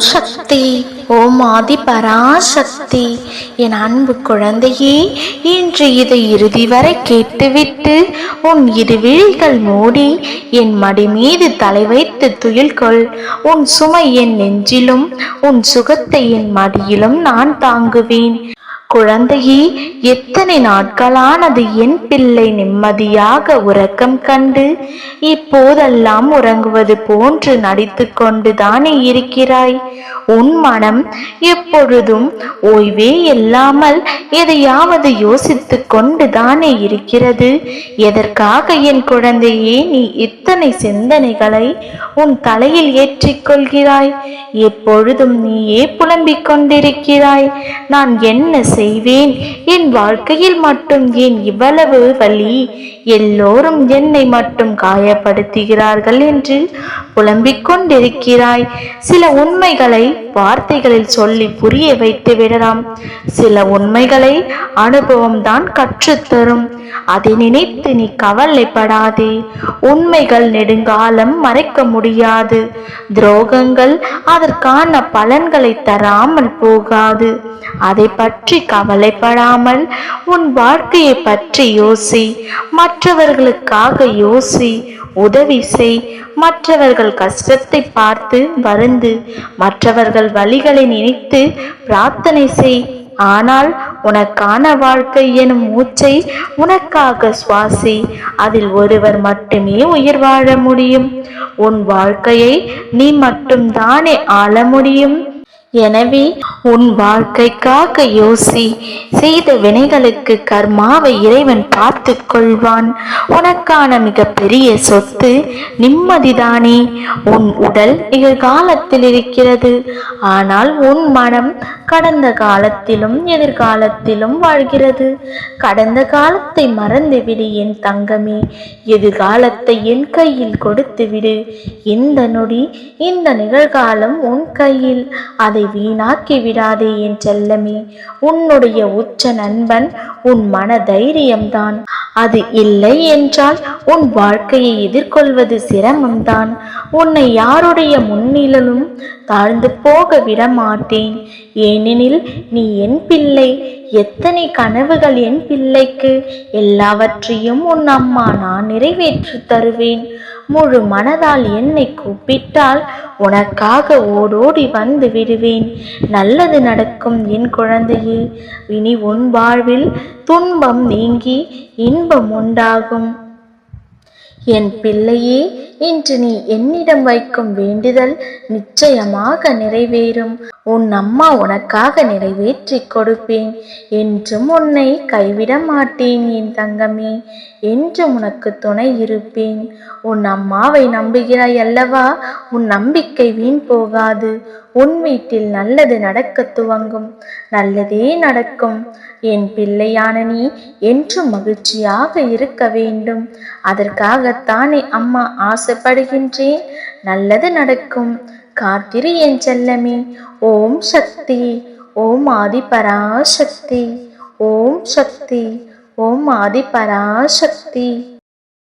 சக்தி ஓம் ஆதி பராசக்தி. என் அன்பு குழந்தையே இன்று இதை இறுதி வரை கேட்டுவிட்டு உன் இரு விழிகள் மூடி என் மடி மீது தலை வைத்து துயில்கொள் உன் சுமை என் நெஞ்சிலும் உன் சுகத்தை என் மடியிலும் நான் தாங்குவேன். குழந்தையே எத்தனை நாட்களானது என் பிள்ளை நிம்மதியாக உறக்கம் கண்டு இப்போதெல்லாம் உறங்குவது போன்று நடித்து கொண்டுதானே இருக்கிறாய். உன் மனம் எப்பொழுதும் ஓய்வே இல்லாமல் எதையாவது யோசித்து கொண்டுதானே இருக்கிறது. எதற்காக என் குழந்தையே நீ இத்தனை சிந்தனைகளை உன் தலையில் ஏற்றிக்கொள்கிறாய் எப்பொழுதும் நீயே புலம்பிக் கொண்டிருக்கிறாய். நான் என்ன செய்வேன். என் வாழ்க்கையில் மட்டும் ஏன் இவ்வளவு வலி? எல்லோரும் என்னை மட்டும் காயப்படுத்துகிறார்கள் என்று புலம்பிக் கொண்டிருக்கிறாய். சில உண்மைகளை வார்த்தைகளில் சொல்லி புரிய வைத்து விடலாம். சில உண்மைகளை அனுபவம் தான் கற்றுத்தரும். அதை நினைத்து நீ கவலைப்படாதே. உண்மைகள் நெடுங்காலம் மறைக்க முடியாது. துரோகங்கள் அதற்கான பலன்களை தராமல் போகாது. அதை பற்றி கவலைப்படாமல் உன் வாழ்க்கையை பற்றி யோசி. மற்ற மற்றவர்களுக்காக யோசி உதவி செய். மற்றவர்கள் கஷ்டத்தை பார்த்து வருந்து மற்றவர்கள் வழிகளை நினைத்து பிரார்த்தனை செய். ஆனால் உனக்கான வாழ்க்கை எனும் மூச்சை உனக்காக சுவாசி. அதில் ஒருவர் மட்டுமே உயிர் வாழ முடியும். உன் வாழ்க்கையை நீ மட்டும் தானே ஆள முடியும். எனவே உன் வாழ்க்கைக்காக யோசி செய்த வினைகளுக்கு கர்மாவை இறைவன் பார்த்து கொள்வான். உனக்கான மிக பெரிய சொத்து நிம்மதிதானே. உன் உடல் நிகழ்காலத்தில் இருக்கிறது. ஆனால் உன் மனம் கடந்த காலத்திலும் எதிர்காலத்திலும் வாழ்கிறது. கடந்த காலத்தை மறந்துவிடு என் தங்கமே. எதிர்காலத்தை என் கையில் கொடுத்து விடு இந்த நொடி இந்த நிகழ்காலம் உன் கையில். அதை வீணாக்கி விடாதே என் செல்லமே. உன்னுடைய உச்ச நண்பன் உன் மன தைரியம்தான். அது இல்லை என்றால் உன் வாழ்க்கையை எதிர்கொள்வது சிரமம்தான். உன்னை யாருடைய முன்னிலும் தாழ்ந்து போக விட மாட்டேன் ஏனெனில் நீ என் பிள்ளை. எத்தனை கனவுகள் என் பிள்ளைக்கு. எல்லாவற்றையும் உன் அம்மா நான் நிறைவேற்றி தருவேன். முழு மனதால் என்னை கூப்பிட்டால் உனக்காக ஓடோடி வந்து விடுவேன். நல்லது நடக்கும் என் குழந்தையே இனி உன் வாழ்வில் துன்பம் நீங்கி இன்பம் உண்டாகும். என் பிள்ளையே இன்று நீ என்னிடம் வைக்கும் வேண்டுதல் நிச்சயமாக நிறைவேறும். உன் அம்மா உனக்காக நிறைவேற்றி கொடுப்பேன். என்றும் உன்னை கைவிட மாட்டேன் என் தங்கமே. என்றும் உனக்கு துணை இருப்பேன். உன் அம்மாவை நம்புகிறாய் அல்லவா? உன் நம்பிக்கை வீண் போகாது. உன் வீட்டில் நல்லது நடக்க துவங்கும். நல்லதே நடக்கும். என் பிள்ளையான நீ என்றும் மகிழ்ச்சியாக இருக்க வேண்டும். அதற்காக அதற்காகத்தானே அம்மா ஆசைப்படுகின்றேன். நல்லது நடக்கும். காத்திரு என் செல்லமே. ஓம் சக்தி. ஓம் ஆதி பராசக்தி ஓம் சக்தி. ஓம் ஆதி பராசக்தி